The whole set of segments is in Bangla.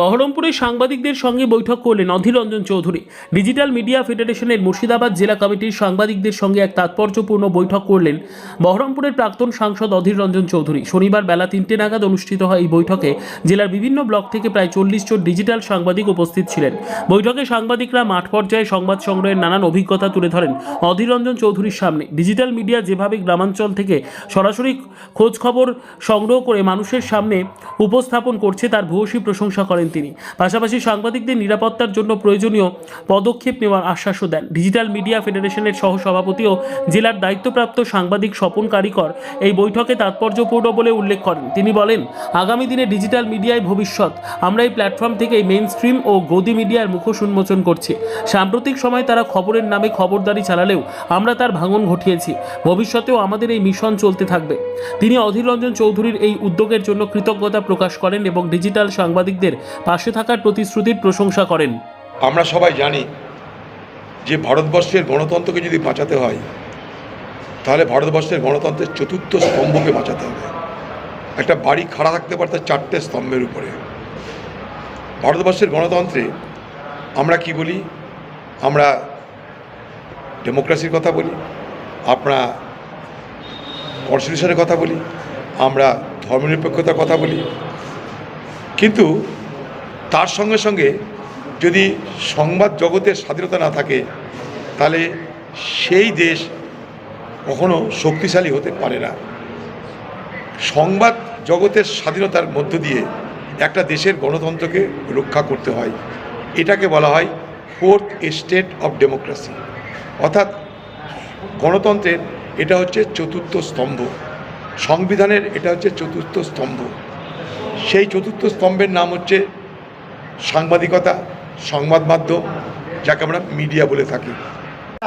বহরমপুরে সাংবাদিকদের সঙ্গে বৈঠক করলেন অধীর রঞ্জন চৌধুরী। ডিজিটাল মিডিয়া ফেডারেশনের মুর্শিদাবাদ জেলা কমিটির সাংবাদিকদের সঙ্গে এক তাৎপর্যপূর্ণ বৈঠক করলেন বহরমপুরের প্রাক্তন সাংসদ অধীর রঞ্জন চৌধুরী। শনিবার বেলা তিনটে নাগাদ অনুষ্ঠিত হয় এই বৈঠকে। জেলার বিভিন্ন ব্লক থেকে প্রায় চল্লিশ জন ডিজিটাল সাংবাদিক উপস্থিত ছিলেন। বৈঠকে সাংবাদিকরা মাঠ পর্যায়ে সংবাদ সংগ্রহের নানান অভিজ্ঞতা তুলে ধরেন অধীর রঞ্জন চৌধুরীর সামনে। ডিজিটাল মিডিয়া যেভাবে গ্রামাঞ্চল থেকে সরাসরি খোঁজ খবর সংগ্রহ করে মানুষের সামনে উপস্থাপন করছে, তার ভূয়সী প্রশংসা করেন তিনি। পাশাপাশি সাংবাদিকদের নিরাপত্তার জন্য প্রয়োজনীয় পদক্ষেপ নেওয়ার আশ্বাসও দেন। ডিজিটাল মিডিয়া ফেডারেশনের সহ সভাপতি ও জেলার দায়িত্বপ্রাপ্ত সাংবাদিক স্বপন কারিকর এই বৈঠকে তাৎপর্যপূর্ণ বলে উল্লেখ করেন। তিনি বলেন, আগামী দিনে ডিজিটাল মিডিয়ায় ভবিষ্যৎ। আমরা এই প্ল্যাটফর্ম থেকে মেইন স্ট্রিম ও গদি মিডিয়ার মুখোশ উন্মোচন করছি। সাম্প্রতিক সময় তারা খবরের নামে খবরদারি চালালেও আমরা তার ভাঙন ঘটিয়েছি। ভবিষ্যতেও আমাদের এই মিশন চলতে থাকবে। তিনি অধীর রঞ্জন চৌধুরীর এই উদ্যোগের জন্য কৃতজ্ঞতা প্রকাশ করেন এবং ডিজিটাল সাংবাদিকদের পাশে থাকার প্রতিশ্রুতির প্রশংসা করেন। আমরা সবাই জানি যে ভারতবর্ষের গণতন্ত্রকে যদি বাঁচাতে হয়, তাহলে ভারতবর্ষের গণতন্ত্রের চতুর্থ স্তম্ভকে বাঁচাতে হবে। একটা বাড়ি খাড়া থাকতে পারে তার চারটে স্তম্ভের উপরে। ভারতবর্ষের গণতন্ত্রে আমরা কি বলি? আমরা ডেমোক্রেসির কথা বলি, আমরা কনস্টিটিউশনের কথা বলি, আমরা ধর্মনিরপেক্ষতার কথা বলি। কিন্তু তার সঙ্গে সঙ্গে যদি সংবাদ জগতের স্বাধীনতা না থাকে, তাহলে সেই দেশ কখনো শক্তিশালী হতে পারে না। সংবাদ জগতের স্বাধীনতার মধ্য দিয়ে একটা দেশের গণতন্ত্রকে রক্ষা করতে হয়। এটাকে বলা হয় ফোর্থ স্টেট অফ ডেমোক্রেসি। অর্থাৎ গণতন্ত্রের এটা হচ্ছে চতুর্থ স্তম্ভ। সংবিধানের এটা হচ্ছে চতুর্থ স্তম্ভ। সেই চতুর্থ স্তম্ভের নাম হচ্ছে সাংবাদিকতা সংবাদ মাধ্যম যাকে আমরা মিডিয়া বলে থাকি।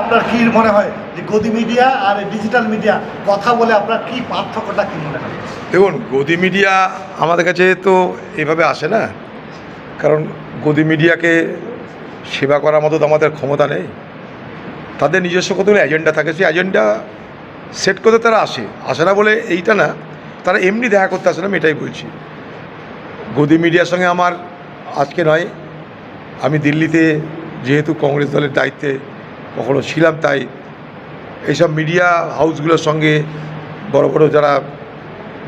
আপনার কি মনে হয় যে গদি মিডিয়া আর ডিজিটাল মিডিয়া কথা বলে আপনার কি পার্থক্যটা কি মনে হয়? দেখুন গদি মিডিয়া আমাদের কাছে তো এভাবে আসে না। কারণ গদি মিডিয়াকে সেবা করার মতো তো আমাদের ক্ষমতা নেই। তাদের নিজস্ব কতগুলো এজেন্ডা থাকে সেই এজেন্ডা সেট করতে তারা আসে। আসে না বলে এইটা না। তারা এমনি দেখা করতে আসে না আমি এটাই বলছি। গদি মিডিয়ার সঙ্গে আমার আজকে নয়, আমি দিল্লিতে যেহেতু কংগ্রেস দলের দায়িত্বে কখনো ছিলাম, তাই এইসব মিডিয়া হাউসগুলোর সঙ্গে বড় বড় যারা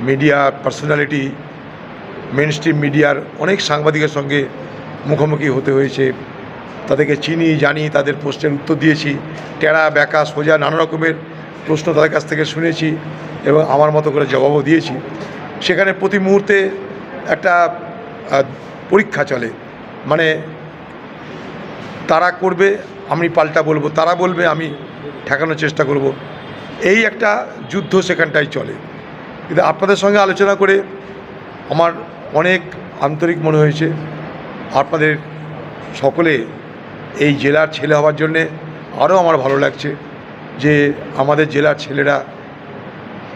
মিডিয়া পার্সোনালিটি মেন স্ট্রিম মিডিয়ার অনেক সাংবাদিকের সঙ্গে মুখোমুখি হতে হয়েছে। তাদেরকে চিনি, জানি, তাদের প্রশ্নের উত্তর দিয়েছি। টেরা, ব্যাকা, সোজা, নানা রকমের প্রশ্ন তাদের কাছ থেকে শুনেছি এবং আমার মতো করে জবাবও দিয়েছি। সেখানে প্রতি মুহূর্তে একটা পরীক্ষা চলে। মানে তারা করবে, আমি পাল্টা বলব, তারা বলবে, আমি ঠেকানোর চেষ্টা করব। এই একটা যুদ্ধ সেখানটাই চলে। কিন্তু আপনাদের সঙ্গে আলোচনা করে আমার অনেক আন্তরিক মনে হয়েছে। আপনাদের সকলে এই জেলার ছেলে হওয়ার জন্যে আরও আমার ভালো লাগছে যে আমাদের জেলার ছেলেরা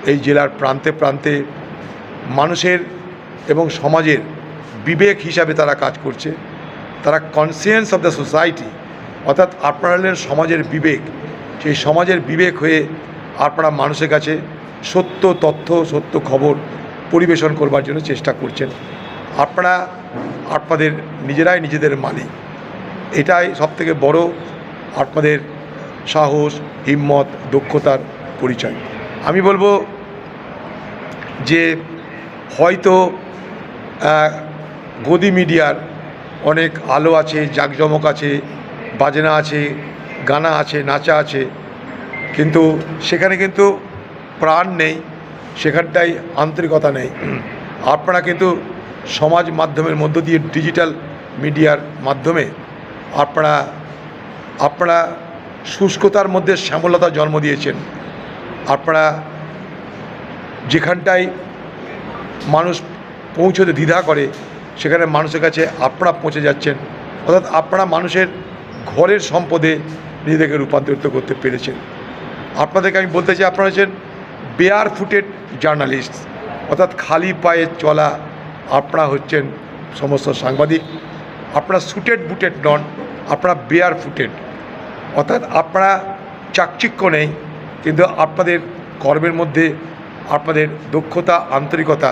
এই জেলার প্রান্তে প্রান্তে মানুষের এবং সমাজের বিবেক হিসাবে তারা কাজ করছে। তারা কনসিয়েন্স অফ দ্য সোসাইটি অর্থাৎ আপনারা হলেন সমাজের বিবেক। সেই সমাজের বিবেক হয়ে আপনারা মানুষের কাছে সত্য তথ্য, সত্য খবর পরিবেশন করবার জন্য চেষ্টা করছেন। আপনারা, আপনাদের নিজেরাই নিজেদের মালিক। এটাই সবথেকে বড় আপনাদের সাহস, হিম্মত, দক্ষতার পরিচয়। আমি বলব যে হয়তো গদি মিডিয়ার অনেক আলো আছে, জাঁকজমক আছে, বাজনা আছে, গানা আছে, নাচা আছে। কিন্তু সেখানে কিন্তু প্রাণ নেই সেখানটাই আন্তরিকতা নেই। আপনারা কিন্তু সমাজ মাধ্যমের মধ্য দিয়ে ডিজিটাল মিডিয়ার মাধ্যমে আপনারা আপনারা শুষ্কতার মধ্যে শ্যামলতা জন্ম দিয়েছেন। আপনারা যেখানটায় মানুষ পৌঁছতে দ্বিধা করে সেখানে মানুষের কাছে আপনারা পৌঁছে যাচ্ছেন। অর্থাৎ আপনারা মানুষের ঘরের সম্পদে নিজেদেরকে রূপান্তরিত করতে পেরেছেন। আপনাদেরকে আমি বলতে চাই, আপনারা হচ্ছেন বেয়ার ফুটেড জার্নালিস্ট অর্থাৎ খালি পায়ে চলা আপনারা হচ্ছেন সমস্ত সাংবাদিক। আপনারা সুটেড বুটেড নন, আপনারা বেয়ার ফুটেড অর্থাৎ আপনারা চাকচিক্য নেই, কিন্তু আপনাদের কর্মের মধ্যে, আপনাদের দক্ষতা, আন্তরিকতা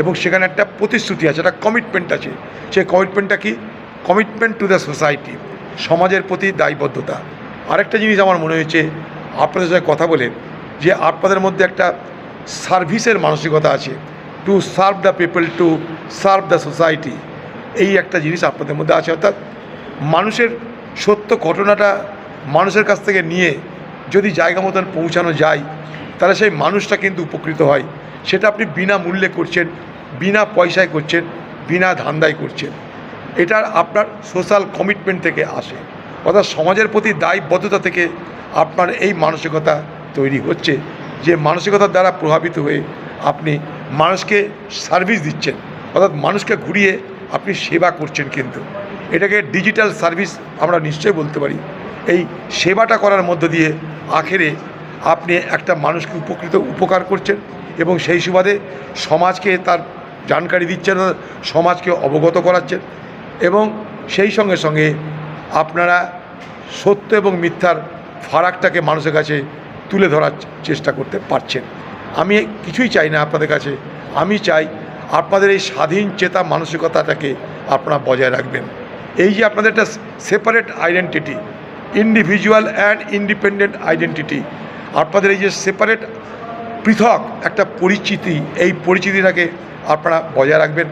এবং সেখানে একটা প্রতিশ্রুতি আছে, একটা কমিটমেন্ট আছে। সেই কমিটমেন্টটা কি? কমিটমেন্ট টু দ্য সোসাইটি সমাজের প্রতি দায়বদ্ধতা। আরেকটা জিনিস আমার মনে হয়েছে, আপনাদের সাথে কথা বলে, যে আপনাদের মধ্যে একটা সার্ভিসের মানসিকতা আছে to serve the people to serve the society এই একটা জিনিস আপনাদের মধ্যে আছে, অর্থাৎ মানুষের সত্য ঘটনাটা মানুষের কাছ থেকে নিয়ে যদি জায়গা মতন পৌঁছানো যায়, তাহলে সেই মানুষটা কিন্তু উপকৃত হয়। সেটা আপনি বিনা মূল্যে করছেন, বিনা পয়সায় করছেন, বিনা ধান্দায় করছেন। এটার আপনার সোশ্যাল কমিটমেন্ট থেকে আসে। অর্থাৎ সমাজের প্রতি দায়বদ্ধতা থেকে আপনার এই মানসিকতা তৈরি হচ্ছে, যে মানসিকতার দ্বারা প্রভাবিত হয়ে আপনি মানুষকে সার্ভিস দিচ্ছেন। অর্থাৎ মানুষকে ঘুরিয়ে আপনি সেবা করছেন কিন্তু। এটাকে ডিজিটাল সার্ভিস আমরা নিশ্চয়ই বলতে পারি। এই সেবাটা করার মধ্য দিয়ে আখেরে আপনি একটা মানুষকে উপকৃত, উপকার করছেন। এবং সেই সুবাদে সমাজকে তার জানকারি দিচ্ছেন, সমাজকে অবগত করাচ্ছেন এবং সেই সঙ্গে সঙ্গে আপনারা সত্য এবং মিথ্যার ফারাকটাকে মানুষের কাছে তুলে ধরার চেষ্টা করতে পারছেন। আমি কিছুই চাই না আপনাদের কাছে। আমি চাই আপনাদের এই স্বাধীন চেতা মানসিকতাটাকে আপনারা বজায় রাখবেন। এই যে আপনাদের একটা separate identity individual and independent identity আপনাদের এই যে সেপারেট পৃথক একটা পরিচিতি, এই পরিচিতিটাকে আপনারা বজায় রাখবেন।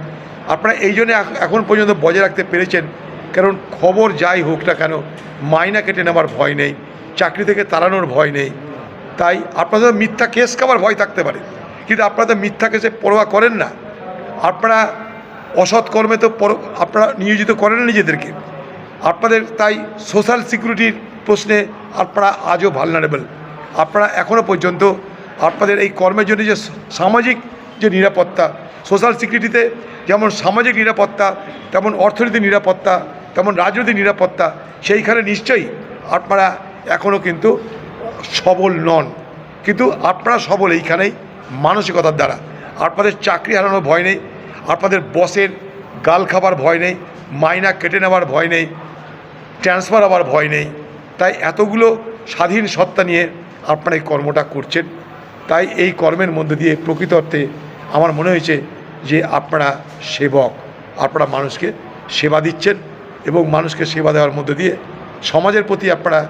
আপনারা এই জন্য এখ- এখন পর্যন্ত বজায় রাখতে পেরেছেন, কারণ খবর যাই হোক না কেন, মাইনা কেটে নেওয়ার ভয় নেই, চাকরি থেকে তাড়ানোর ভয় নেই। তাই আপনাদের মিথ্যা কেস খাবার ভয় থাকতে পারে, কিন্তু আপনারা মিথ্যা কেসে পরোয়া করেন না। আপনারা অসৎ কর্মে তো আপনারা নিয়োজিত করেন নিজেদেরকে। আপনাদের তাই সোশ্যাল সিকিউরিটির প্রশ্নে আপনারা আজও ভালনারেবল। আপনারা এখনও পর্যন্ত আপনাদের এই কর্মের জন্য যে সামাজিক যে নিরাপত্তা সোশ্যাল সিকিউরিটিতে যেমন সামাজিক নিরাপত্তা, তেমন অর্থনৈতিক নিরাপত্তা, তেমন রাজনৈতিক নিরাপত্তা, সেইখানে নিশ্চয়ই আপনারা এখনও কিন্তু সবল নন। কিন্তু আপনারা সবল এইখানেই মানসিকতার দ্বারা। আপনাদের চাকরি হারানোর ভয় নেই, আপনাদের বসের গাল খাবার ভয় নেই, মাইনা কেটে নেওয়ার ভয় নেই ট্রান্সফার হওয়ার ভয় নেই। তাই এতগুলো স্বাধীন সত্তা নিয়ে আপনারা এই কর্মটা করছেন। তাই এই কর্মের মধ্যে দিয়ে প্রকৃত অর্থে আমার মনে হয়েছে যে আপনারা সেবক, আপনারা মানুষকে সেবা দিচ্ছেন এবং মানুষকে সেবা দেওয়ার মধ্যে দিয়ে সমাজের প্রতি আপনারা,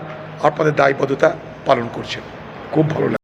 আপনাদের দায়বদ্ধতা পালন করছেন। খুব ভালো লাগে